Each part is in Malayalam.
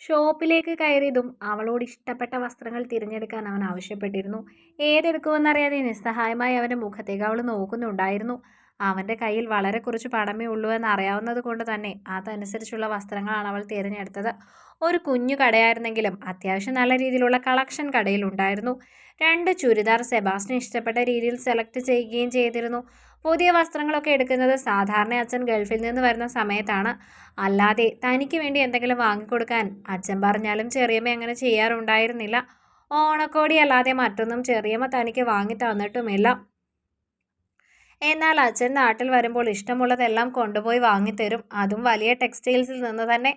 ഷോപ്പിലേക്ക് കയറിയതും അവളോട് ഇഷ്ടപ്പെട്ട വസ്ത്രങ്ങൾ തിരഞ്ഞെടുക്കാൻ അവൻ ആവശ്യപ്പെട്ടിരുന്നു. ഏതെടുക്കുമെന്നറിയാതെ നിസ്സഹായമായി അവന്റെ മുഖത്തേക്ക് അവൾ നോക്കുന്നുണ്ടായിരുന്നു. അവന്റെ കയ്യിൽ വളരെ കുറച്ച് പണമേ ഉള്ളൂ എന്ന് അറിയാവുന്നത് കൊണ്ട് തന്നെ അതനുസരിച്ചുള്ള വസ്ത്രങ്ങളാണ് അവൾ തിരഞ്ഞെടുത്തത്. ഒരു കുഞ്ഞു കടയായിരുന്നെങ്കിലും അത്യാവശ്യം നല്ല രീതിയിലുള്ള കളക്ഷൻ കടയിലുണ്ടായിരുന്നു. രണ്ട് ചുരിദാർ സെബാസ്റ്റിന് ഇഷ്ടപ്പെട്ട രീതിയിൽ സെലക്ട് ചെയ്യുകയും ചെയ്തിരുന്നു. പുതിയ വസ്ത്രങ്ങളൊക്കെ എടുക്കുന്നത് സാധാരണ അച്ഛൻ ഗൾഫിൽ നിന്ന് വരുന്ന സമയത്താണ്. അല്ലാതെ തനിക്ക് വേണ്ടി എന്തെങ്കിലും വാങ്ങിക്കൊടുക്കാൻ അച്ഛൻ പറഞ്ഞാലും ചെറിയമ്മ അങ്ങനെ ചെയ്യാറുണ്ടായിരുന്നില്ല. ഓണക്കോടി അല്ലാതെ മറ്റൊന്നും ചെറിയമ്മ തനിക്ക് വാങ്ങി തന്നിട്ടുമില്ല. എന്നാൽ അച്ഛൻ നാട്ടിൽ വരുമ്പോൾ ഇഷ്ടമുള്ളതെല്ലാം കൊണ്ടുപോയി വാങ്ങിത്തരും. അതും വലിയ ടെക്സ്റ്റൈൽസിൽ നിന്ന് തന്നെ.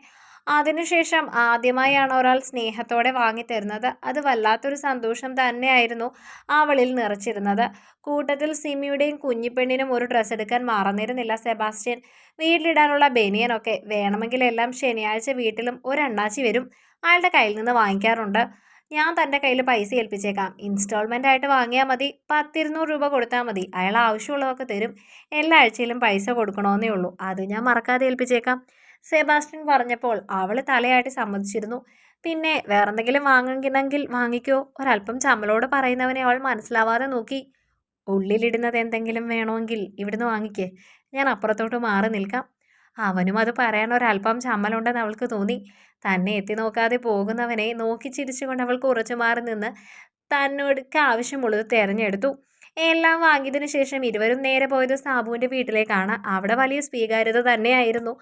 അതിനുശേഷം ആദ്യമായാണ് ഒരാൾ സ്നേഹത്തോടെ വാങ്ങിത്തരുന്നത്. അത് വല്ലാത്തൊരു സന്തോഷം തന്നെയായിരുന്നു അവളിൽ നിറച്ചിരുന്നത്. കൂട്ടത്തിൽ സിമിയുടെയും കുഞ്ഞിപ്പെണ്ണിനും ഒരു ഡ്രസ്സ് എടുക്കാൻ മറന്നിരുന്നില്ല സെബാസ്റ്റ്യൻ. വീട്ടിലിടാനുള്ള ബനിയനൊക്കെ വേണമെങ്കിൽ എല്ലാം ശനിയാഴ്ച വീട്ടിലും ഒരണ്ണാച്ചി വരും. അയാളുടെ കയ്യിൽ നിന്ന് വാങ്ങിക്കാറുണ്ട്. ഞാൻ തന്റെ കയ്യിൽ പൈസ ഏൽപ്പിച്ചേക്കാം. ഇൻസ്റ്റാൾമെന്റ് ആയിട്ട് വാങ്ങിയാൽ മതി. പത്തിരുന്നൂറ് രൂപ കൊടുത്താൽ മതി. അയാൾ ആവശ്യമുള്ളതൊക്കെ തരും. എല്ലാ ആഴ്ചയിലും പൈസ കൊടുക്കണമെന്നേ ഉള്ളൂ. അത് ഞാൻ മറക്കാതെ ഏൽപ്പിച്ചേക്കാം. സെബാസ്റ്റ്യൻ പറഞ്ഞപ്പോൾ അവൾ തലയാട്ടി സമ്മതിച്ചിരുന്നു. പിന്നെ വേറെന്തെങ്കിലും വാങ്ങണമെങ്കിൽ വാങ്ങിക്കോ. ഒരല്പം ചമ്മലോട് പറയുന്നവനെ അവൾ മനസ്സിലാവാതെ നോക്കി. ഉള്ളിലിടുന്നത് എന്തെങ്കിലും വേണമെങ്കിൽ ഇവിടുന്ന് വാങ്ങിക്കേ. ഞാൻ അപ്പുറത്തോട്ട് മാറി നിൽക്കാം. അവനും അത് പറയാൻ ഒരല്പം ചമ്മലുണ്ടെന്ന് അവൾക്ക് തോന്നി. തന്നെ എത്തി നോക്കാതെ പോകുന്നവനെ നോക്കി ചിരിച്ചുകൊണ്ട് അവൾ കുറച്ചു മാറി നിന്ന് തന്നോടുക്ക് ആവശ്യമുള്ളത് തിരഞ്ഞെടുത്തു. എല്ലാം വാങ്ങിയതിനു ശേഷം ഇരുവരും നേരെ പോയത് സാബുവിന്റെ വീട്ടിലേക്കാണ്. അവിടെ വലിയ സ്വീകാര്യത തന്നെയായിരുന്നു.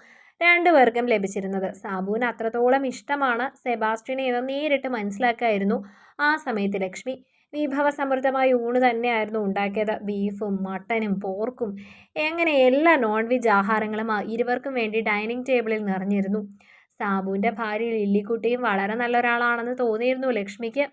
രണ്ടുപേർക്കും ലഭിച്ചിരുന്നത്. സാബുവിന് അത്രത്തോളം ഇഷ്ടമാണ് സെബാസ്റ്റ്യനെ എന്ന് നേരിട്ട് മനസ്സിലാക്കായിരുന്നു ആ സമയത്ത് ലക്ഷ്മി. വിഭവസമൃദ്ധമായ ഊണ് തന്നെയായിരുന്നു ഉണ്ടാക്കിയത്. ബീഫും മട്ടനും പോർക്കും എങ്ങനെ എല്ലാ നോൺ വെജ് ആഹാരങ്ങളും ഇരുവർക്കും വേണ്ടി ഡൈനിങ് ടേബിളിൽ നിറഞ്ഞിരുന്നു. സാബുവിന്റെ ഭാര്യ ലില്ലിക്കുട്ടിയും വളരെ നല്ലൊരാളാണെന്ന് തോന്നിയിരുന്നു ലക്ഷ്മിക്ക്.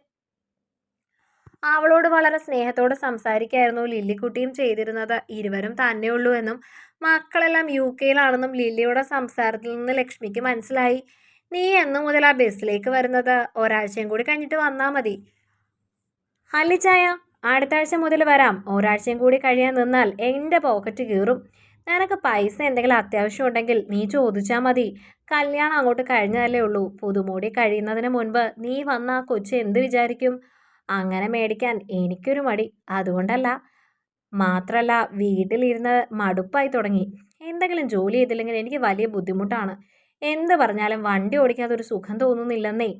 അവളോട് വളരെ സ്നേഹത്തോടെ സംസാരിക്കായിരുന്നു ലില്ലിക്കുട്ടിയും ചെയ്തിരുന്നത്. ഇരുവരും തന്നെയുള്ളൂ എന്നും മക്കളെല്ലാം യു കെയിലാണെന്നും ലില്ലിയുടെ സംസാരത്തിൽ നിന്ന് ലക്ഷ്മിക്ക് മനസ്സിലായി. നീ എന്നു മുതൽ ആ ബസ്സിലേക്ക് വരുന്നത്. ഒരാഴ്ചയും കൂടി കഴിഞ്ഞിട്ട് വന്നാൽ മതി. അല്ലിച്ചായ അടുത്ത ആഴ്ച മുതൽ വരാം. ഒരാഴ്ചയും കൂടി കഴിയാൻ നിന്നാൽ എന്റെ പോക്കറ്റ് കീറും. നിനക്ക് പൈസ എന്തെങ്കിലും അത്യാവശ്യം ഉണ്ടെങ്കിൽ നീ ചോദിച്ചാൽ മതി. കല്യാണം അങ്ങോട്ട് കഴിഞ്ഞതല്ലേ ഉള്ളൂ. പുതുമൂടി കഴിയുന്നതിന് മുൻപ് നീ വന്ന ആ കൊച്ചു എന്ത് വിചാരിക്കും? അങ്ങനെ മേടിക്കാൻ എനിക്കൊരു മടി. അതുകൊണ്ടല്ല. മാത്രല്ല വീട്ടിലിരുന്ന് മടുപ്പായി തുടങ്ങി. എന്തെങ്കിലും ജോലി ചെയ്തില്ലെങ്കിൽ എനിക്ക് വലിയ ബുദ്ധിമുട്ടാണ്. എന്ത് പറഞ്ഞാലും വണ്ടി ഓടിക്കാതെ ഒരു സുഖം തോന്നുന്നില്ലെന്നേ.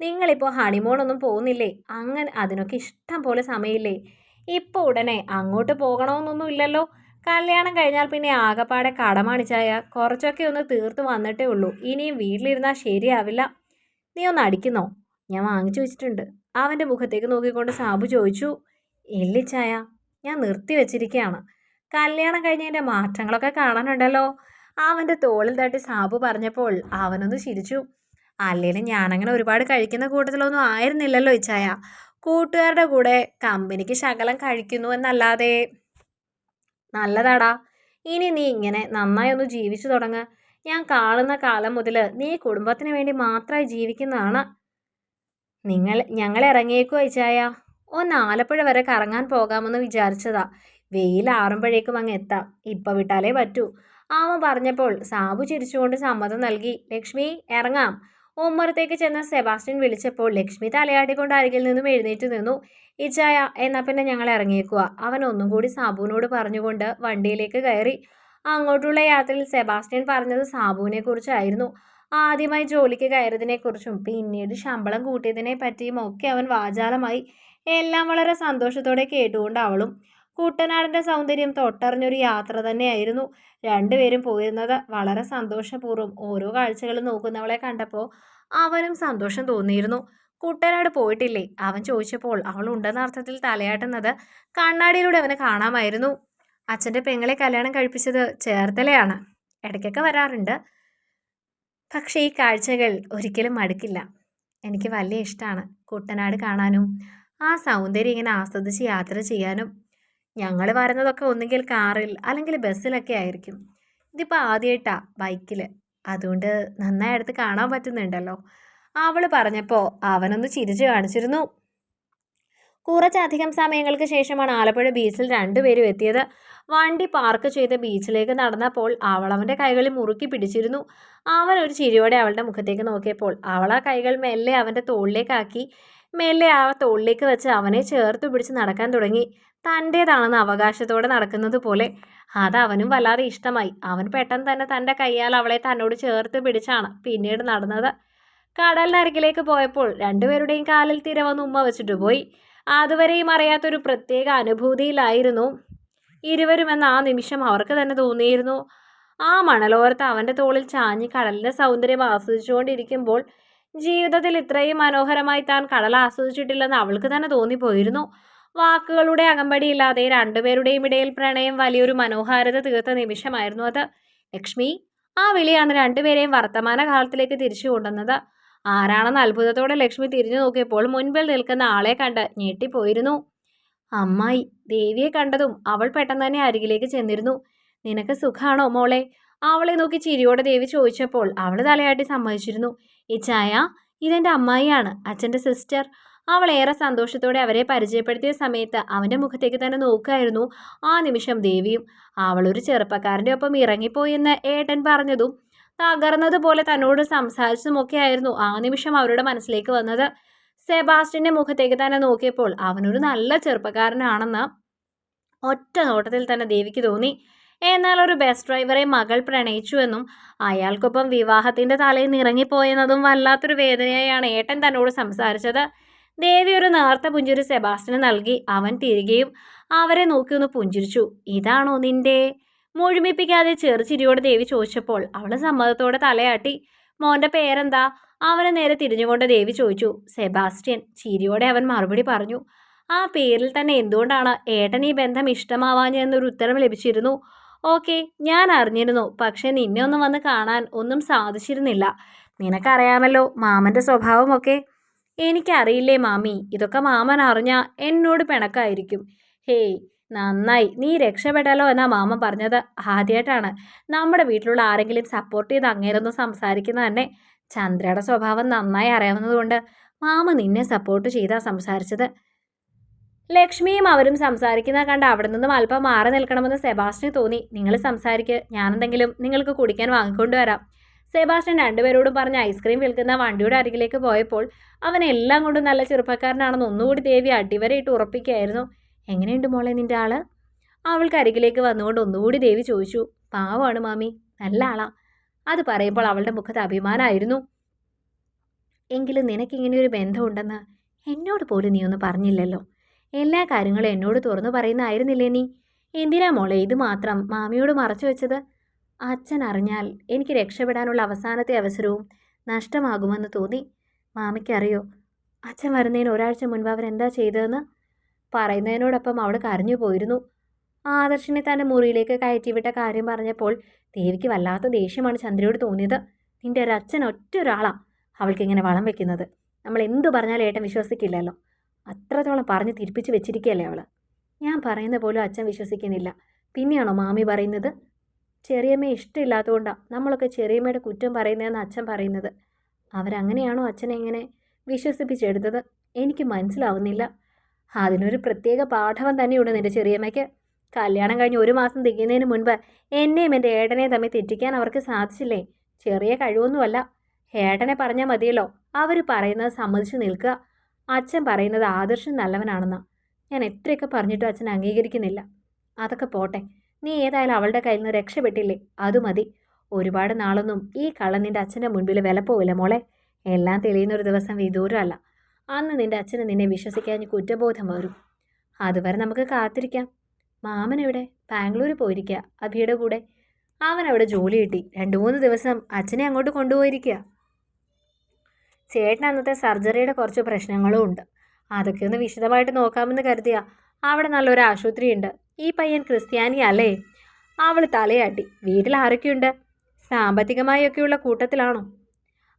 നിങ്ങളിപ്പോൾ ഹണിമൂണൊന്നും പോകുന്നില്ലേ? അങ്ങനെ അതിനൊക്കെ ഇഷ്ടം പോലെ സമയമില്ലേ? ഇപ്പോൾ ഉടനെ അങ്ങോട്ട് പോകണമെന്നൊന്നും ഇല്ലല്ലോ. കല്യാണം കഴിഞ്ഞാൽ പിന്നെ ആകപ്പാടെ കടമാണിച്ചായ. കുറച്ചൊക്കെ ഒന്ന് തീർത്ത് വന്നിട്ടേ ഉള്ളൂ. ഇനിയും വീട്ടിലിരുന്നാൽ ശരിയാവില്ല. നീ ഒന്ന് അടിക്കുന്നോ? ഞാൻ വാങ്ങിച്ചു വെച്ചിട്ടുണ്ട്. അവന്റെ മുഖത്തേക്ക് നോക്കിക്കൊണ്ട് സാബു ചോദിച്ചു ഇല്ലിച്ചായ ഞാൻ നിർത്തി വെച്ചിരിക്കുകയാണ് കല്യാണം കഴിഞ്ഞതിന്റെ മാറ്റങ്ങളൊക്കെ കാണാനുണ്ടല്ലോ. അവന്റെ തോളിൽ തട്ടി സാബു പറഞ്ഞപ്പോൾ അവനൊന്ന് ചിരിച്ചു. അല്ലെങ്കിലും ഞാനങ്ങനെ ഒരുപാട് കഴിക്കുന്ന കൂട്ടത്തിലൊന്നും ആയിരുന്നില്ലല്ലോ ഇച്ചായ. കൂട്ടുകാരുടെ കൂടെ കമ്പനിക്ക് ശകലം കഴിക്കുന്നു എന്നല്ലാതെ. നല്ലതാടാ. ഇനി നീ ഇങ്ങനെ നന്നായി ഒന്ന് ജീവിച്ചു തുടങ്ങ. ഞാൻ കാണുന്ന കാലം മുതൽ നീ കുടുംബത്തിന് വേണ്ടി മാത്രമായി ജീവിക്കുന്നതാണ്. നിങ്ങൾ ഞങ്ങളെ ഇറങ്ങിയേക്കോ ഇച്ചായ. ഒന്ന് ആലപ്പുഴ വരെ കറങ്ങാൻ പോകാമെന്ന് വിചാരിച്ചതാ. വെയിൽ ആറുമ്പോഴേക്കും അങ്ങ് എത്താം. ഇപ്പം വിട്ടാലേ പറ്റൂ. ആമ പറഞ്ഞപ്പോൾ സാബു ചിരിച്ചുകൊണ്ട് സമ്മതം നൽകി. ലക്ഷ്മി ഇറങ്ങാം. ഉമ്മറത്തേക്ക് ചെന്ന സെബാസ്റ്റ്യൻ വിളിച്ചപ്പോൾ ലക്ഷ്മി തലയാട്ടിക്കൊണ്ട് അരികിൽ നിന്നും എഴുന്നേറ്റ് നിന്നു. ഇച്ചായ എന്നാ പിന്നെ ഞങ്ങൾ ഇറങ്ങിയേക്കുക അവൻ ഒന്നും കൂടി സാബുവിനോട് പറഞ്ഞുകൊണ്ട് വണ്ടിയിലേക്ക് കയറി. അങ്ങോട്ടുള്ള യാത്രയിൽ സെബാസ്റ്റ്യൻ പറഞ്ഞത് സാബുവിനെ കുറിച്ചായിരുന്നു ആദ്യമായി ജോലിക്ക് കയറിയതിനെക്കുറിച്ചും പിന്നീട് ശമ്പളം കൂട്ടിയതിനെ പറ്റിയും ഒക്കെ അവൻ വാചാലമായി എല്ലാം വളരെ സന്തോഷത്തോടെ കേട്ടുകൊണ്ട് അവളും കുട്ടനാടിന്റെ സൗന്ദര്യം തൊട്ടറിഞ്ഞൊരു യാത്ര തന്നെയായിരുന്നു രണ്ടുപേരും പോയിരുന്നത്. വളരെ സന്തോഷപൂർവം ഓരോ കാഴ്ചകൾ നോക്കുന്നവളെ കണ്ടപ്പോൾ അവനും സന്തോഷം തോന്നിയിരുന്നു. കുട്ടനാട് പോയിട്ടില്ലേ? അവൻ ചോദിച്ചപ്പോൾ അവൾ ഉണ്ടെന്ന അർത്ഥത്തിൽ തലയാട്ടുന്നത് കണ്ണാടിയിലൂടെ അവനെ കാണാമായിരുന്നു. അച്ഛന്റെ പെങ്ങളെ കല്യാണം കഴിപ്പിച്ചത് ചേർത്തലയാണ്. ഇടയ്ക്കൊക്കെ വരാറുണ്ട്. പക്ഷേ ഈ കാഴ്ചകൾ ഒരിക്കലും മടുക്കില്ല. എനിക്ക് വലിയ ഇഷ്ടമാണ് കുട്ടനാട് കാണാനും ആ സൗന്ദര്യം ഇങ്ങനെ ആസ്വദിച്ച് യാത്ര ചെയ്യാനും. ഞങ്ങൾ വരുന്നതൊക്കെ ഒന്നുകിൽ കാറിൽ അല്ലെങ്കിൽ ബസ്സിലൊക്കെ ആയിരിക്കും. ഇതിപ്പോൾ ആദ്യമായിട്ടാ ബൈക്കിൽ അതുകൊണ്ട് നന്നായി അടുത്ത് കാണാൻ പറ്റുന്നുണ്ടല്ലോ. അവൾ പറഞ്ഞപ്പോൾ അവനൊന്ന് ചിരിച്ചു കാണിച്ചിരുന്നു. കുറച്ചധികം സമയങ്ങൾക്ക് ശേഷമാണ് ആലപ്പുഴ ബീച്ചിൽ രണ്ടുപേരും എത്തിയത്. വണ്ടി പാർക്ക് ചെയ്ത് ബീച്ചിലേക്ക് നടന്നപ്പോൾ അവൾ അവന്റെ കൈകളിൽ മുറുക്കി പിടിച്ചിരുന്നു. അവൻ ഒരു ചിരിയോടെ അവളുടെ മുഖത്തേക്ക് നോക്കിയപ്പോൾ അവൾ ആ കൈകൾ മെല്ലെ അവന്റെ തോളിലേക്കാക്കി. മെല്ലെ ആ തോളിലേക്ക് വെച്ച് അവനെ ചേർത്ത് പിടിച്ച് നടക്കാൻ തുടങ്ങി. തന്റേതാണെന്ന് അവകാശത്തോടെ നടക്കുന്നത് പോലെ. അത് അവനും വല്ലാതെ ഇഷ്ടമായി. അവൻ പെട്ടെന്ന് തന്നെ തന്റെ കൈയാൽ അവളെ തന്നോട് ചേർത്ത് പിടിച്ചാണ് പിന്നീട് നടന്നത്. കടലിനരികിലേക്ക് പോയപ്പോൾ രണ്ടുപേരുടെയും കാലിൽ തിര വന്ന് ഉമ്മ വെച്ചിട്ട് പോയി. അതുവരെയും അറിയാത്തൊരു പ്രത്യേക അനുഭൂതിയിലായിരുന്നു ഇരുവരുമെന്ന ആ നിമിഷം അവർക്ക് തന്നെ തോന്നിയിരുന്നു. ആ മണലോരത്ത് അവന്റെ തോളിൽ ചാഞ്ഞി കടലിന്റെ സൗന്ദര്യം ആസ്വദിച്ചുകൊണ്ടിരിക്കുമ്പോൾ ജീവിതത്തിൽ ഇത്രയും മനോഹരമായി താൻ കടൽ ആസ്വദിച്ചിട്ടില്ലെന്ന് അവൾക്ക് തന്നെ തോന്നിപ്പോയിരുന്നു. വാക്കുകളുടെ അകമ്പടിയില്ലാതെ രണ്ടുപേരുടെയും ഇടയിൽ പ്രണയം വലിയൊരു മനോഹാരിത തീർത്ത നിമിഷമായിരുന്നു അത്. ലക്ഷ്മി ആ വിളിയാണ് രണ്ടുപേരെയും വർത്തമാന കാലത്തിലേക്ക് തിരിച്ചു കൊണ്ടുവന്നത്. ആരാണെന്ന് അത്ഭുതത്തോടെ ലക്ഷ്മി തിരിഞ്ഞു നോക്കിയപ്പോൾ മുൻപിൽ നിൽക്കുന്ന ആളെ കണ്ട് ഞെട്ടിപ്പോയിരുന്നു. അമ്മായി ദേവിയെ കണ്ടതും അവൾ പെട്ടെന്ന് തന്നെ അരികിലേക്ക് ചെന്നിരുന്നു. നിനക്ക് സുഖാണോ മോളെ? അവളെ നോക്കി ചിരിയോടെ ദേവി ചോദിച്ചപ്പോൾ അവൾ തലയാട്ടി സമ്മതിച്ചിരുന്നു. ഇച്ചായ ചായ ഇതെന്റെ അമ്മായിയാണ് അച്ഛന്റെ സിസ്റ്റർ. അവൾ ഏറെ സന്തോഷത്തോടെ അവരെ പരിചയപ്പെടുത്തിയ സമയത്ത് അവന്റെ മുഖത്തേക്ക് തന്നെ നോക്കുകയായിരുന്നു ആ നിമിഷം ദേവിയും. അവളൊരു ചെറുപ്പക്കാരന്റെ ഒപ്പം ഇറങ്ങിപ്പോയെന്ന് ഏട്ടൻ പറഞ്ഞതും തകർന്നതുപോലെ തന്നോട് സംസാരിച്ചതുമൊക്കെയായിരുന്നു ആ നിമിഷം അവരുടെ മനസ്സിലേക്ക് വന്നത്. സെബാസ്റ്റിന്റെ മുഖത്തേക്ക് തന്നെ നോക്കിയപ്പോൾ അവനൊരു നല്ല ചെറുപ്പക്കാരനാണെന്ന് ഒറ്റ നോട്ടത്തിൽ തന്നെ ദേവിക്ക് തോന്നി. എന്നാൽ ഒരു ബസ് ഡ്രൈവറെ മകൾ പ്രണയിച്ചുവെന്നും അയാൾക്കൊപ്പം വിവാഹത്തിന്റെ തലയിൽ ഇറങ്ങിപ്പോയെന്നതും വല്ലാത്തൊരു വേദനയായാണ് ഏട്ടൻ തന്നോട് സംസാരിച്ചത്. ദേവി ഒരു നേർത്ത പുഞ്ചിരി സെബാസ്റ്റിന് നൽകി. അവൻ തിരികെയും അവരെ നോക്കി ഒന്ന് പുഞ്ചിരിച്ചു. ഇതാണോ നിന്റെ മുഴുമിപ്പിക്കാതെ ചെറുചിരിയോട് ദേവി ചോദിച്ചപ്പോൾ അവൾ സമ്മതത്തോടെ തലയാട്ടി. മോന്റെ പേരെന്താ? അവനെ നേരെ തിരിഞ്ഞുകൊണ്ട് ദേവി ചോദിച്ചു. സെബാസ്റ്റ്യൻ. ചിരിയോടെ അവൻ മറുപടി പറഞ്ഞു. ആ പേരിൽ തന്നെ എന്തുകൊണ്ടാണ് ഏട്ടൻ ഈ ബന്ധം ഇഷ്ടമാവാഞ്ഞെന്നൊരു ഉത്തരം ലഭിച്ചിരുന്നു? ഓക്കെ ഞാൻ അറിഞ്ഞിരുന്നു. പക്ഷെ നിന്നെ ഒന്ന് വന്ന് കാണാൻ ഒന്നും സാധിച്ചിരുന്നില്ല. നിനക്കറിയാമല്ലോ മാമന്റെ സ്വഭാവമൊക്കെ. എനിക്കറിയില്ലേ മാമി ഇതൊക്കെ മാമൻ അറിഞ്ഞാൽ എന്നോട് പിണക്കായിരിക്കും. ഹേയ് നന്നായി. നീ രക്ഷപ്പെടലോ എന്നാ മാമൻ പറഞ്ഞത് ആദ്യമായിട്ടാണ് നമ്മുടെ വീട്ടിലുള്ള ആരെങ്കിലും സപ്പോർട്ട് ചെയ്ത് അങ്ങേരൊന്ന് സംസാരിക്കുന്ന തന്നെ ചന്ദ്രയുടെ സ്വഭാവം നന്നായി അറിയാവുന്നതുകൊണ്ട് മാമ നിന്നെ സപ്പോർട്ട് ചെയ്താ സംസാരിച്ചത്. ലക്ഷ്മിയും അവരും സംസാരിക്കുന്ന കണ്ട് അവിടെ നിന്നും അല്പം മാറി നിൽക്കണമെന്ന് സെബാസ്റ്റിന് തോന്നി. നിങ്ങൾ സംസാരിക്ക്. ഞാനെന്തെങ്കിലും നിങ്ങൾക്ക് കുടിക്കാൻ വാങ്ങിക്കൊണ്ടുവരാം സെബാസ്റ്റ്യൻ രണ്ടുപേരോടും പറഞ്ഞ് ഐസ്ക്രീം വിൽക്കുന്ന വണ്ടിയുടെ അരികിലേക്ക് പോയപ്പോൾ അവൻ എല്ലാം കൊണ്ടും നല്ല ചെറുപ്പക്കാരനാണെന്ന് ഒന്നുകൂടി ദേവി അടിവരയിട്ട് ഉറപ്പിക്കുകയായിരുന്നു. എങ്ങനെയുണ്ട് മോളെ നിന്റെ ആൾ? അവൾക്ക് അരികിലേക്ക് വന്നുകൊണ്ട് ഒന്നുകൂടി ദേവി ചോദിച്ചു. പാവമാണ് മാമി നല്ല ആളാ. അത് പറയുമ്പോൾ അവളുടെ മുഖത്ത് അഭിമാനമായിരുന്നു എങ്കിലും നിനക്കിങ്ങനെ ഒരു ബന്ധമുണ്ടെന്ന് എന്നോട് പോലും നീ ഒന്നും പറഞ്ഞില്ലല്ലോ. എല്ലാ കാര്യങ്ങളും എന്നോട് തുറന്നു പറയുന്നതായിരുന്നില്ലേ നീ? എന്തിനാ മോളെ ഇത് മാത്രം മാമിയോട് മറച്ചു വെച്ചത്? അച്ഛൻ അറിഞ്ഞാൽ എനിക്ക് രക്ഷപ്പെടാനുള്ള അവസാനത്തെ അവസരവും നഷ്ടമാകുമെന്ന് തോന്നി. മാമിക്കറിയോ? അച്ഛൻ വരുന്നതിന് ഒരാഴ്ച മുൻപ് അവരെന്താ ചെയ്തതെന്ന്? പറയുന്നതിനോടൊപ്പം അവൾ കരഞ്ഞു പോയിരുന്നു. ആദർശിനെ തന്റെ മുറിയിലേക്ക് കയറ്റിവിട്ട കാര്യം പറഞ്ഞപ്പോൾ ദേവിക്ക് വല്ലാത്ത ദേഷ്യമാണ് ചന്ദ്രയോട് തോന്നിയത്. നിന്റെ ഒരു അച്ഛൻ ഒറ്റ ഒരാളാ അവൾക്കിങ്ങനെ വളം വെക്കുന്നത്. നമ്മൾ എന്തു പറഞ്ഞാലും ഏട്ടൻ വിശ്വസിക്കില്ലല്ലോ. അത്രത്തോളം പറഞ്ഞ് തിരിപ്പിച്ച് വെച്ചിരിക്കുകയല്ലേ അവൾ ഞാൻ പറയുന്ന പോലും അച്ഛൻ വിശ്വസിക്കുന്നില്ല. പിന്നെയാണോ മാമി പറയുന്നത്? ചെറിയമ്മയെ ഇഷ്ടമില്ലാത്തതുകൊണ്ടാണ് നമ്മളൊക്കെ ചെറിയമ്മയുടെ കുറ്റം പറയുന്നതെന്ന് അച്ഛൻ പറയുന്നത്. അവരങ്ങനെയാണോ അച്ഛനെ എങ്ങനെ വിശ്വസിപ്പിച്ചെടുത്തത്? എനിക്ക് മനസ്സിലാവുന്നില്ല. അതിനൊരു പ്രത്യേക പാഠവം തന്നെയുണ്ട് നിന്റെ ചെറിയമ്മയ്ക്ക്. കല്യാണം കഴിഞ്ഞ് ഒരു മാസം തികയുന്നതിന് മുൻപ് എന്നെയും എന്റെ ഏട്ടനെയും തമ്മിൽ തെറ്റിക്കാൻ അവർക്ക് സാധിച്ചില്ലേ? ചെറിയ കഴിവൊന്നുമല്ല. ഏട്ടനെ പറഞ്ഞാൽ മതിയല്ലോ. അവർ പറയുന്നത് സമ്മതിച്ച് നിൽക്കുക. അച്ഛൻ പറയുന്നത് ആദർശം നല്ലവനാണെന്ന്. ഞാൻ എത്രയൊക്കെ പറഞ്ഞിട്ടും അച്ഛൻ അംഗീകരിക്കുന്നില്ല. അതൊക്കെ പോട്ടെ. നീ ഏതായാലും അവളുടെ കയ്യിൽ നിന്ന് രക്ഷപ്പെട്ടില്ലേ? അത് മതി. ഒരുപാട് നാളൊന്നും ഈ കള നിന്റെ അച്ഛന്റെ മുൻപിൽ വില പോവില്ല മോളെ. എല്ലാം തെളിയുന്ന ഒരു ദിവസം വിദൂരമല്ല. അന്ന് നിന്റെ അച്ഛന് നിന്നെ വിശ്വസിക്കാൻ കുറ്റബോധം വരും. അതുവരെ നമുക്ക് കാത്തിരിക്കാം. മാമൻ എവിടെ? ബാംഗ്ലൂർ പോയിരിക്കുക അഭിയുടെ കൂടെ. അവൻ അവിടെ ജോലി കിട്ടി. രണ്ട് മൂന്ന് ദിവസം അച്ഛനെ അങ്ങോട്ട് കൊണ്ടുപോയിരിക്കുക ചേട്ടൻ അന്നത്തെ സർജറിയുടെ കുറച്ച് പ്രശ്നങ്ങളും ഉണ്ട്. അതൊക്കെ ഒന്ന് വിശദമായിട്ട് നോക്കാമെന്ന് കരുതിയ. അവിടെ നല്ലൊരു ആശുപത്രിയുണ്ട് ഈ പയ്യൻ ക്രിസ്ത്യാനി അല്ലേ? അവൾ തലയാട്ടി. വീട്ടിൽ ആരൊക്കെയുണ്ട്? സാമ്പത്തികമായൊക്കെയുള്ള കൂട്ടത്തിലാണോ?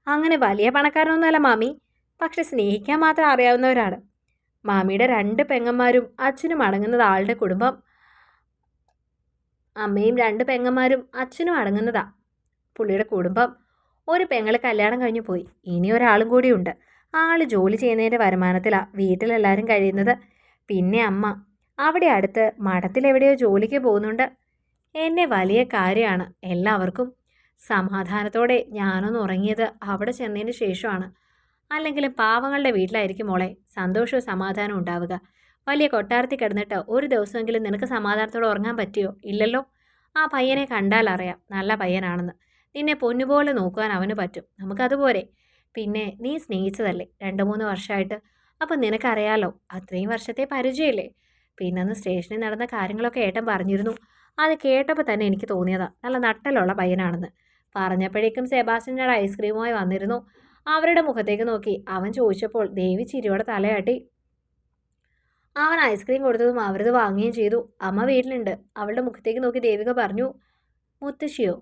അങ്ങനെ വലിയ പണക്കാരനൊന്നുമല്ല മാമി. പക്ഷെ സ്നേഹിക്കാൻ മാത്രം അറിയാവുന്നവരാണ്. മാമിയുടെ രണ്ട് പെങ്ങന്മാരും അച്ഛനും അടങ്ങുന്നത് ആളുടെ കുടുംബം. അമ്മയും രണ്ട് പെങ്ങന്മാരും അച്ഛനും അടങ്ങുന്നതാ പുള്ളിയുടെ കുടുംബം. ഒരു പെങ്ങളെ കല്യാണം കഴിഞ്ഞു പോയി. ഇനി ഒരാളും കൂടിയുണ്ട് ആൾ ജോലി ചെയ്യുന്നതിന്റെ വരുമാനത്തിലാണ് വീട്ടിലെല്ലാവരും കഴിയുന്നത്. പിന്നെ അമ്മ. അവിടെ അടുത്ത് മഠത്തിലെവിടെയോ ജോലിക്ക് പോകുന്നുണ്ട്. എന്നെ വലിയ കാര്യമാണ് എല്ലാവർക്കും. സമാധാനത്തോടെ ഞാനൊന്ന് ഉറങ്ങിയത് അവിടെ ചെന്നതിന് ശേഷമാണ്. അല്ലെങ്കിൽ പാവങ്ങളുടെ വീട്ടിലായിരിക്കും മോളെ. സന്തോഷവും സമാധാനവും ഉണ്ടാവുക. വലിയ കൊട്ടാരത്തിൽ കിടന്നിട്ട് ഒരു ദിവസമെങ്കിലും നിനക്ക് സമാധാനത്തോടെ ഉറങ്ങാൻ പറ്റിയോ? ഇല്ലല്ലോ. ആ പയ്യനെ കണ്ടാൽ അറിയാം. നല്ല പയ്യനാണെന്ന്. നിന്നെ പൊന്നുപോലെ നോക്കുവാൻ അവന് പറ്റും. നമുക്കതുപോലെ പിന്നെ നീ സ്നേഹിച്ചതല്ലേ? രണ്ട് മൂന്ന് വർഷമായിട്ട്. അപ്പം നിനക്കറിയാലോ അത്രയും വർഷത്തെ പരിചയമില്ലേ പിന്നെ അന്ന് സ്റ്റേഷനിൽ നടന്ന കാര്യങ്ങളൊക്കെ ഏട്ടൻ പറഞ്ഞിരുന്നു. അത് കേട്ടപ്പോൾ തന്നെ എനിക്ക് തോന്നിയതാണ് നല്ല നട്ടലുള്ള പയ്യനാണെന്ന്. പറഞ്ഞപ്പോഴേക്കും സെബാസ്റ്റിന്റെ ഐസ്ക്രീമുമായി വന്നിരുന്നു. അവരുടെ മുഖത്തേക്ക് നോക്കി. അവൻ ചോദിച്ചപ്പോൾ ദേവി ചിരിയോടെ തലയാട്ടി. അവൻ ഐസ്ക്രീം കൊടുത്തതും അവരത് വാങ്ങുകയും ചെയ്തു. അമ്മ വീട്ടിലുണ്ട്. അവളുടെ മുഖത്തേക്ക് നോക്കി ദേവിക പറഞ്ഞു മുത്തശ്ശിയോ?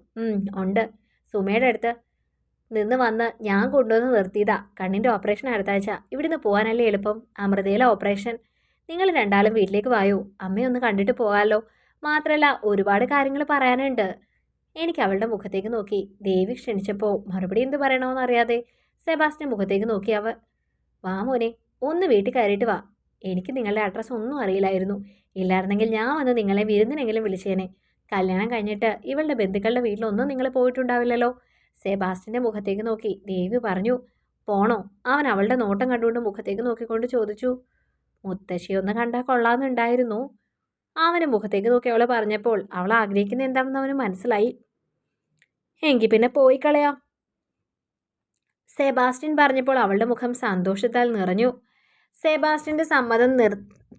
ഉണ്ട്. സുമയുടെ അടുത്ത് നിന്ന് വന്ന് ഞാൻ കൊണ്ടുവന്ന് നിർത്തിയതാ. കണ്ണിന്റെ ഓപ്പറേഷൻ അടുത്ത ആഴ്ച ഇവിടുന്ന് പോകാനല്ലേ എളുപ്പം. അമൃതയിലെ ഓപ്പറേഷൻ നിങ്ങൾ രണ്ടാളും വീട്ടിലേക്ക് വായോ? അമ്മയൊന്ന് കണ്ടിട്ട് പോകാമല്ലോ മാത്രമല്ല ഒരുപാട് കാര്യങ്ങൾ പറയാനുണ്ട്. എനിക്ക് അവളുടെ മുഖത്തേക്ക് നോക്കി. ദേവി ക്ഷണിച്ചപ്പോൾ മറുപടി എന്ത് പറയണമെന്ന് സെബാസ്റ്റിന്റെ മുഖത്തേക്ക് നോക്കി അവ. വാ മോനെ ഒന്ന് വീട്ടിൽ കയറിയിട്ട് വാ. എനിക്ക് നിങ്ങളുടെ അഡ്രസ്സ് ഒന്നും അറിയില്ലായിരുന്നു. ഇല്ലായിരുന്നെങ്കിൽ ഞാൻ വന്ന് നിങ്ങളെ വിരുന്നിനെങ്കിലും വിളിച്ചേനെ. കല്യാണം കഴിഞ്ഞിട്ട് ഇവളുടെ ബന്ധുക്കളുടെ വീട്ടിലൊന്നും നിങ്ങൾ പോയിട്ടുണ്ടാവില്ലല്ലോ. സെബാസ്റ്റിന്റെ മുഖത്തേക്ക് നോക്കി. ദേവി പറഞ്ഞു പോണോ? അവൻ അവളുടെ നോട്ടം കണ്ടുകൊണ്ട് മുഖത്തേക്ക് നോക്കിക്കൊണ്ട് ചോദിച്ചു മുത്തശ്ശി ഒന്ന് കണ്ടാൽ കൊള്ളാമെന്നുണ്ടായിരുന്നു. അവന് മുഖത്തേക്ക് നോക്കി അവളെ പറഞ്ഞപ്പോൾ അവൾ ആഗ്രഹിക്കുന്ന എന്താണെന്ന് അവന് മനസ്സിലായി. എങ്കിൽ പിന്നെ പോയി സെബാസ്റ്റ്യൻ പറഞ്ഞപ്പോൾ അവളുടെ മുഖം സന്തോഷത്താൽ നിറഞ്ഞു. സെബാസ്റ്റ്യന്റെ സമ്മതം നിർ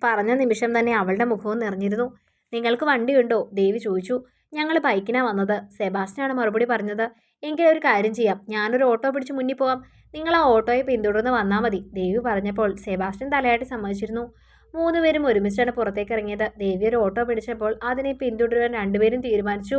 പറഞ്ഞ നിമിഷം തന്നെ അവളുടെ മുഖവും നിറഞ്ഞിരുന്നു. നിങ്ങൾക്ക് വണ്ടിയുണ്ടോ? ദേവി ചോദിച്ചു. ഞങ്ങൾ ബൈക്കിനാണ് വന്നത്. സെബാസ്റ്റ്യനാണ് മറുപടി പറഞ്ഞത്. എങ്കിൽ ഒരു കാര്യം ചെയ്യാം. ഞാനൊരു ഓട്ടോ പിടിച്ച് മുന്നിൽ പോവാം. നിങ്ങൾ ആ ഓട്ടോയെ പിന്തുടർന്ന് വന്നാൽ മതി. ദേവി പറഞ്ഞപ്പോൾ സെബാസ്റ്റ്യൻ തലയാട്ടി സമ്മതിച്ചിരുന്നു. മൂന്നുപേരും ഒരുമിച്ചാണ് പുറത്തേക്ക് ഇറങ്ങിയത്. ദേവി ഒരു ഓട്ടോ പിടിച്ചപ്പോൾ അതിനെ പിന്തുടരാൻ രണ്ടുപേരും തീരുമാനിച്ചു.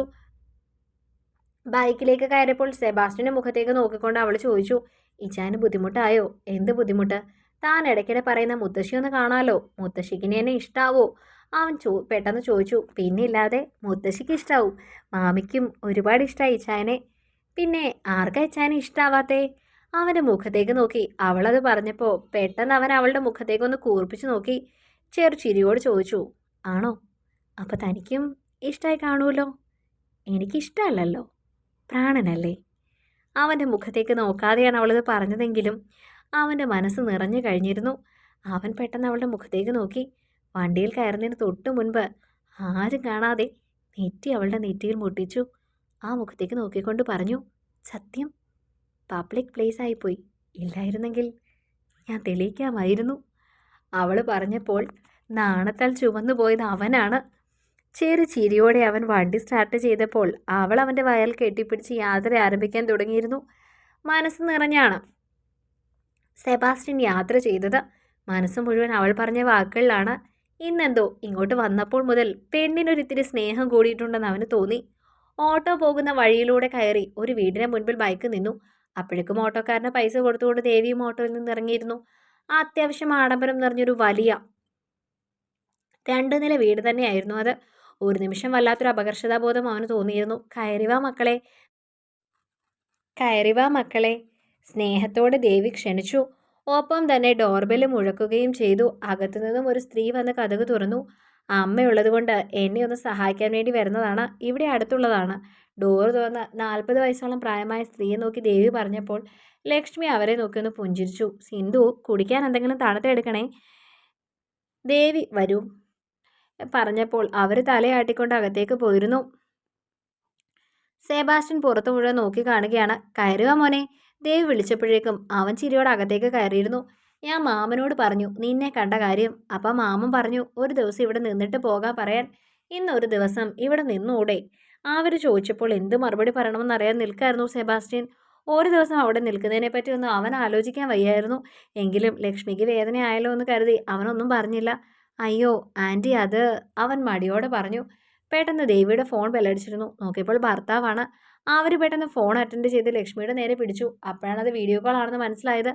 ബൈക്കിലേക്ക് കയറിയപ്പോൾ സെബാസ്റ്റിന്റെ മുഖത്തേക്ക് നോക്കിക്കൊണ്ട് അവൾ ചോദിച്ചു ഇച്ചാന് ബുദ്ധിമുട്ടായോ? എന്ത് ബുദ്ധിമുട്ട്? താൻ ഇടയ്ക്കിടെ പറയുന്ന മുത്തശ്ശി ഒന്ന് കാണാലോ? മുത്തശ്ശിക്ക് എന്നെ ഇഷ്ടാവോ? അവൻ ചോ പെട്ടെന്ന് ചോദിച്ചു പിന്നെ ഇല്ലാതെ മുത്തശ്ശിക്ക് ഇഷ്ടാവും. മാമിക്കും ഒരുപാട് ഇഷ്ടമായി ഇച്ചായനെ. പിന്നെ ആർക്കാ ഇച്ചാനെ ഇഷ്ടാവാത്തേ? അവന്റെ മുഖത്തേക്ക് നോക്കി. അവളത് പറഞ്ഞപ്പോൾ പെട്ടെന്ന് അവൻ അവളുടെ മുഖത്തേക്ക് ഒന്ന് കൂർപ്പിച്ച് നോക്കി. ചെറു ചിരിയോട് ചോദിച്ചു ആണോ? അപ്പോൾ തനിക്കും ഇഷ്ടമായി കാണുമല്ലോ എനിക്കിഷ്ടമല്ലല്ലോ പ്രാണനല്ലേ? അവന്റെ മുഖത്തേക്ക് നോക്കാതെയാണ് അവളത് പറഞ്ഞതെങ്കിലും അവന്റെ മനസ്സ് നിറഞ്ഞു കഴിഞ്ഞിരുന്നു. അവൻ പെട്ടെന്ന് അവളുടെ മുഖത്തേക്ക് നോക്കി. വണ്ടിയിൽ കയറുന്നതിന് തൊട്ട് മുൻപ് ആരും കാണാതെ നെറ്റി അവളുടെ നെറ്റിയിൽ മുട്ടിച്ചു. ആ മുഖത്തേക്ക് നോക്കിക്കൊണ്ട് പറഞ്ഞു സത്യം പബ്ലിക് പ്ലേസ് ആയിപ്പോയി. ഇല്ലായിരുന്നെങ്കിൽ ഞാൻ തെളിയിക്കാമായിരുന്നു. അവൾ പറഞ്ഞപ്പോൾ നാണത്താൽ ചുവന്നു പോയത് അവനാണ്. ചെറു ചിരിയോടെ അവൻ വണ്ടി സ്റ്റാർട്ട് ചെയ്തപ്പോൾ അവൾ അവന്റെ വയൽ കെട്ടിപ്പിടിച്ച് യാത്ര ആരംഭിക്കാൻ തുടങ്ങിയിരുന്നു. മനസ്സ് നിറഞ്ഞാണ്. സെബാസ്റ്റ്യൻ യാത്ര ചെയ്തത്. മനസ്സ് മുഴുവൻ അവൾ പറഞ്ഞ വാക്കുകളിലാണ്. ഇന്നെന്തോ ഇങ്ങോട്ട് വന്നപ്പോൾ മുതൽ പെണ്ണിനൊരിത്തിരി സ്നേഹം കൂടിയിട്ടുണ്ടെന്ന് അവന് തോന്നി. ഓട്ടോ പോകുന്ന വഴിയിലൂടെ കയറി ഒരു വീടിന് മുൻപിൽ ബൈക്ക് നിന്നു. അപ്പോഴേക്കും ഓട്ടോക്കാരന് പൈസ കൊടുത്തുകൊണ്ട് ദേവിയും ഓട്ടോയിൽ നിന്ന് ഇറങ്ങിയിരുന്നു. അത്യാവശ്യം ആഡംബരം നിറഞ്ഞൊരു വലിയ രണ്ട് നില വീട് തന്നെയായിരുന്നു അത്. ഒരു നിമിഷം വല്ലാത്തൊരു അപകർഷതാബോധം അവന് തോന്നിയിരുന്നു. കയറിവാ മക്കളെ. കയറിവാ മക്കളെ. സ്നേഹത്തോടെ ദേവി ക്ഷണിച്ചു. ഒപ്പം തന്നെ ഡോർബെൽ മുഴക്കുകയും ചെയ്തു. അകത്തു നിന്നും ഒരു സ്ത്രീ വന്ന് കഥക് തുറന്നു. അമ്മയുള്ളത് കൊണ്ട് എന്നെ ഒന്ന് സഹായിക്കാൻ വേണ്ടി വരുന്നതാണ്. ഇവിടെ അടുത്തുള്ളതാണ്. ഡോർ തുറന്ന് നാൽപ്പത് വയസ്സോളം പ്രായമായ സ്ത്രീയെ നോക്കി ദേവി പറഞ്ഞപ്പോൾ ലക്ഷ്മി അവരെ നോക്കി ഒന്ന് പുഞ്ചിരിച്ചു. സിന്ധു കുടിക്കാൻ എന്തെങ്കിലും തണുത്തെടുക്കണേ? ദേവി വരൂ. പറഞ്ഞപ്പോൾ അവർ തലയാട്ടിക്കൊണ്ട് അകത്തേക്ക് പോയിരുന്നു. സെബാസ്റ്റ്യൻ പുറത്തു മുഴുവൻ നോക്കി കാണുകയാണ്. കയറുക മോനെ. ദേവ് വിളിച്ചപ്പോഴേക്കും അവൻ ചിരിയോട് അകത്തേക്ക് കയറിയിരുന്നു. ഞാൻ മാമനോട് പറഞ്ഞു നിന്നെ കണ്ട കാര്യം. അപ്പം മാമൻ പറഞ്ഞു ഒരു ദിവസം ഇവിടെ നിന്നിട്ട് പോകാൻ പറയാൻ. ഇന്നൊരു ദിവസം ഇവിടെ നിന്നൂടെ. അവർ ചോദിച്ചപ്പോൾ എന്ത് മറുപടി പറയണമെന്ന് പറയണമെന്നറിയാൻ നിൽക്കായിരുന്നു സെബാസ്റ്റ്യൻ. ഒരു ദിവസം അവിടെ നിൽക്കുന്നതിനെ പറ്റി ഒന്നും അവൻ ആലോചിക്കാൻ വയ്യായിരുന്നു. എങ്കിലും ലക്ഷ്മിക്ക് വേദനയായല്ലോ എന്ന് കരുതി അവനൊന്നും പറഞ്ഞില്ല. അയ്യോ ആന്റി അത് അവൻ മടിയോടെ പറഞ്ഞു. പെട്ടെന്ന് ദേവിയുടെ ഫോൺ ബെല്ലടിച്ചിരുന്നു. നോക്കിയപ്പോൾ ഭർത്താവാണ്. അവർ പെട്ടെന്ന് ഫോൺ അറ്റൻഡ് ചെയ്ത് ലക്ഷ്മിയുടെ നേരെ പിടിച്ചു. അപ്പോഴാണ് അത് വീഡിയോ കോൾ ആണെന്ന് മനസ്സിലായത്.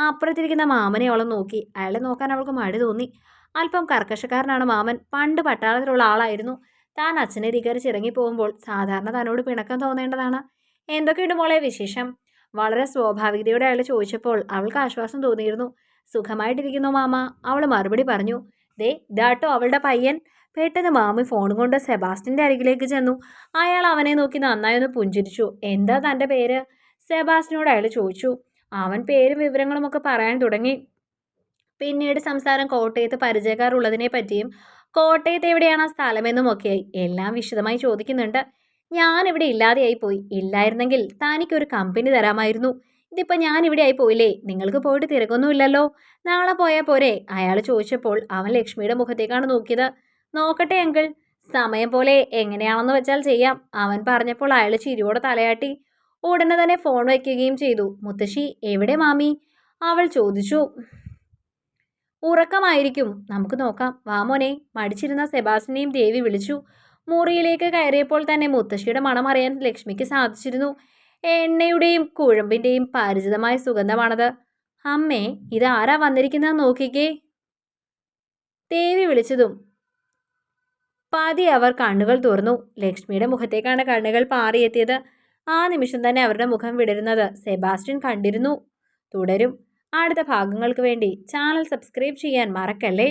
അപ്പുറത്തിരിക്കുന്ന മാമനെ അവളെ നോക്കി. അയാളെ നോക്കാൻ അവൾക്ക് മടി തോന്നി. അല്പം കർക്കശക്കാരനാണ് മാമൻ. പണ്ട് പട്ടാളത്തിലുള്ള ആളായിരുന്നു. താൻ അച്ഛനെ ധികരിച്ച് ഇറങ്ങിപ്പോകുമ്പോൾ സാധാരണ തന്നോട് പിണക്കം തോന്നേണ്ടതാണ്. എന്തൊക്കെയുണ്ട് മോളെ വിശേഷം? വളരെ സ്വാഭാവികതയോടെ അയാൾ ചോദിച്ചപ്പോൾ അവൾക്ക് ആശ്വാസം തോന്നിയിരുന്നു. സുഖമായിട്ടിരിക്കുന്നു മാമ. അവൾ മറുപടി പറഞ്ഞു. ദേ ഇതാട്ടോ അവളുടെ പയ്യൻ. പെട്ടെന്ന് മാമി ഫോൺ കൊണ്ട് സെബാസ്റ്റിന്റെ അരികിലേക്ക് ചെന്നു. അയാൾ അവനെ നോക്കി നന്നായി ഒന്ന് പുഞ്ചിരിച്ചു. എന്താ തന്റെ പേര്? സെബാസ്റ്റിനോട് അയാൾ ചോദിച്ചു. അവൻ പേരും വിവരങ്ങളും ഒക്കെ പറയാൻ തുടങ്ങി. പിന്നീട് സംസാരം കോട്ടയത്ത് പരിചയക്കാർ ഉള്ളതിനെ പറ്റിയും കോട്ടയത്ത് എവിടെയാണ് ആ സ്ഥലമെന്നും ഒക്കെയായി. എല്ലാം വിശദമായി ചോദിക്കുന്നുണ്ട്. ഞാൻ ഇവിടെ ഇല്ലാതെയായി പോയി. ഇല്ലായിരുന്നെങ്കിൽ തനിക്കൊരു കമ്പനി തരാമായിരുന്നു. ഇതിപ്പോൾ ഞാൻ ഇവിടെ ആയി പോയില്ലേ? നിങ്ങൾക്ക് പോയിട്ട് തിരക്കൊന്നുമില്ലല്ലോ? നാളെ പോയാൽ പോരെ? അയാൾ ചോദിച്ചപ്പോൾ അവൻ ലക്ഷ്മിയുടെ മുഖത്തേക്കാണ് നോക്കിയത്. നോക്കട്ടെ അങ്കിൾ. സമയം പോലെ എങ്ങനെയാണെന്ന് വെച്ചാൽ ചെയ്യാം. അവൻ പറഞ്ഞപ്പോൾ അയാൾ ചിരിയോടെ തലയാട്ടി. ഉടനെ തന്നെ ഫോൺ വയ്ക്കുകയും ചെയ്തു. മുത്തശ്ശി എവിടെ മാമി? അവൾ ചോദിച്ചു. ഉറക്കമായിരിക്കും. നമുക്ക് നോക്കാം. വാമോനെ മടിച്ചിരുന്ന സെബാസ്റ്റിനെയും ദേവി വിളിച്ചു. മുറിയിലേക്ക് കയറിയപ്പോൾ തന്നെ മുത്തശ്ശിയുടെ മണം അറിയാൻ ലക്ഷ്മിക്ക് സാധിച്ചിരുന്നു. എണ്ണയുടെയും കുഴമ്പിന്റെയും പരിചിതമായ സുഗന്ധമാണത്. അമ്മേ ഇതാരാ വന്നിരിക്കുന്നത് നോക്കിക്കേ. ദേവി വിളിച്ചതും. പാതി അവർ കണ്ണുകൾ തുറന്നു. ലക്ഷ്മിയുടെ മുഖത്തേക്കാണ് കണ്ണുകൾ പാറിയെത്തിയത്. ആ നിമിഷം തന്നെ അവരുടെ മുഖം വിടരുന്നത് സെബാസ്റ്റ്യൻ കണ്ടിരുന്നു. തുടരും. അടുത്ത ഭാഗങ്ങൾക്ക് വേണ്ടി ചാനൽ സബ്സ്ക്രൈബ് ചെയ്യാൻ മറക്കല്ലേ?